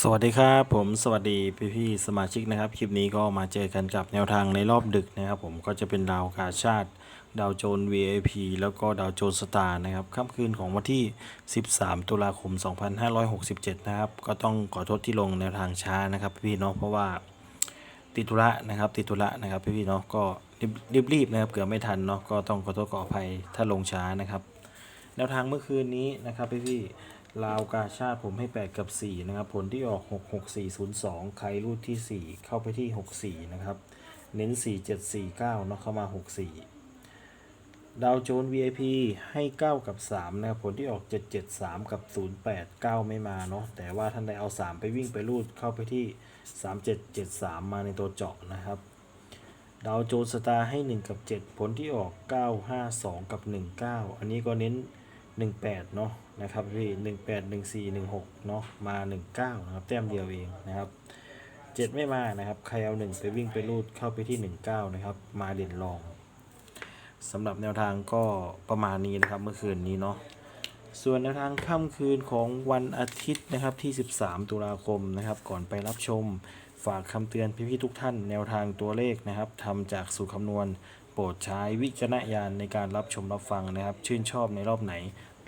สวัสดีครับผมสวัสดีพี่พี่สมาชิกนะครับ คลิปนี้ก็มาเจอกันกับแนวทางในรอบดึกนะครับ ผมก็จะเป็นดาวกาชาติ ดาวโจน VIP แล้วก็ดาวโจนสตาร์นะครับค่ำคืนของวันที่ 13 ตุลาคม 2567 นะครับ ก็ต้องขอโทษที่ลงแนวทางช้านะครับ พี่ๆเนาะเพราะว่าติดธุระนะครับ ติดธุระนะครับ พี่พี่เนาะก็รีบรีบๆนะครับเกือบไม่ทันเนาะก็ต้องขอโทษขออภัยถ้าลงช้านะครับ แนวทางเมื่อคืนนี้นะครับ พี่พี่ ลาวกาชาติผมให้ 8 กับ 4 นะครับ ผลที่ออก 6 6 4 0 2 ใครรูดที่ 4 เข้าไปที่ 6 4 นะครับ เน้น 4 7 4 9เนาะเข้ามา 6 4 ดาวโจน VIP ให้ 9 กับ 3 นะครับ ผลที่ออก 7 7 3 กับ 0 8 9 ไม่มาเนาะแต่ว่าท่านใดเอา 3 ไปวิ่งไปรูดเข้าไปที่ 3 7 7 3 มาในตัวเจาะนะครับดาวโจนสตาร์ให้ 1 กับ 7 ผลที่ออก 9 5 2 กับ 1 9 อันนี้ก็เน้น 18 เนาะ นะครับพี่18 14 16เนาะมา19นะครับแต้มเดียวเองนะครับ7ไม่มานะครับใครเอา1ไปวิ่งไปรูดเข้าไปที่19นะครับมาเด่นรองสำหรับแนวทางก็ประมาณนี้นะครับเมื่อคืนนี้เนาะส่วนแนวทางค่ำคืนของวันอาทิตย์นะครับที่ 13 ตุลาคมนะครับ ก่อนไปรับชมฝากคำเตือนพี่ๆทุกท่าน แนวทางตัวเลขนะครับทำจากสูตรคำนวณ โปรดใช้วิจารณญาณในการรับชมรับฟังนะครับ ชื่นชอบในรอบไหน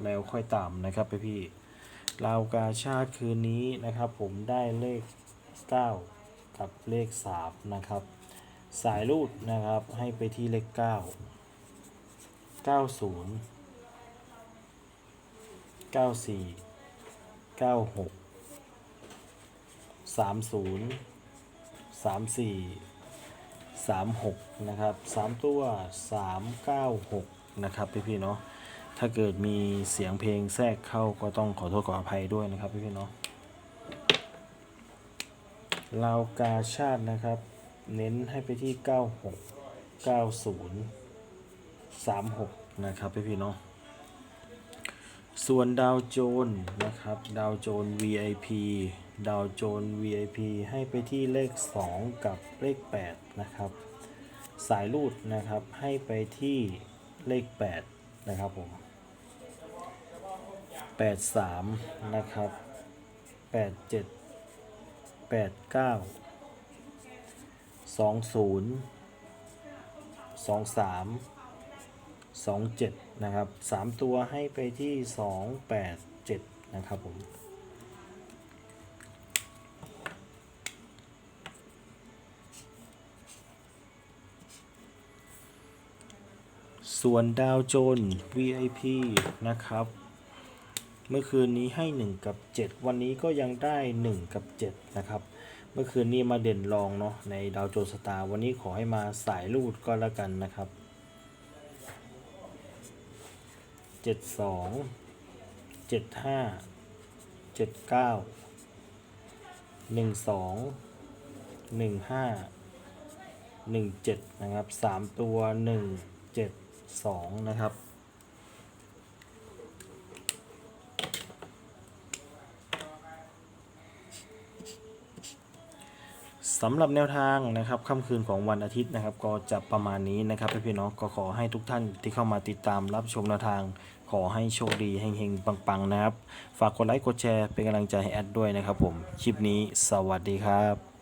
แล้วค่อยตามนะครับพี่ๆลาวกาชาติคืนนี้นะครับ ผมได้เลข 9 กับเลข 3 นะครับ สายรูดนะครับให้ไปที่เลข 9 90 94 96 30 34 36 นะครับ 3 ตัว 396 นะครับพี่ๆเนาะ ถ้าเกิดมีเสียงเพลงแทรกเข้าก็ต้องขอโทษขออภัยด้วยนะครับพี่ๆเนาะลาวกาชาตินะครับ เน้นให้ไปที่ 96 90 36 นะครับพี่ๆเนาะส่วนดาวโจนนะครับ ดาวโจน VIP ดาวโจน VIP ให้ไปที่เลข 2 กับเลข 8 นะครับ สายรูดนะครับให้ไปที่เลข 8 นะครับผม83นะครับ87 89 20 23 27นะครับ3ตัวให้ไปที่287นะครับผม ส่วนดาวโจน VIP นะครับ เมื่อคืนนี้ให้ 1 กับ 7 วันนี้ก็ยังได้ 1 กับ 7 นะครับ เมื่อคืนนี้มาเด่นรองเนาะในดาวโจนสตาร์วันนี้ขอให้มาสายรูดก็แล้วกันนะครับเจ็ดสองเจ็ดห้าเจ็ดเก้าหนึ่งสองหนึ่งห้าหนึ่งเจ็ดนะครับสามตัวหนึ่ งเจ็ดสองนะครับ สำหรับแนวทางนะครับค่ำคืนของวันอาทิตย์นะครับ ก็จะประมาณนี้นะครับพี่ๆเนาะก็ขอให้ทุกท่านที่เข้ามาติดตามรับชมแนวทาง ขอให้โชคดีเฮงๆ ปังๆ นะครับ ฝากกดไลค์กดแชร์เป็นกำลังใจให้แอดด้วยนะครับผม คลิปนี้สวัสดีครับ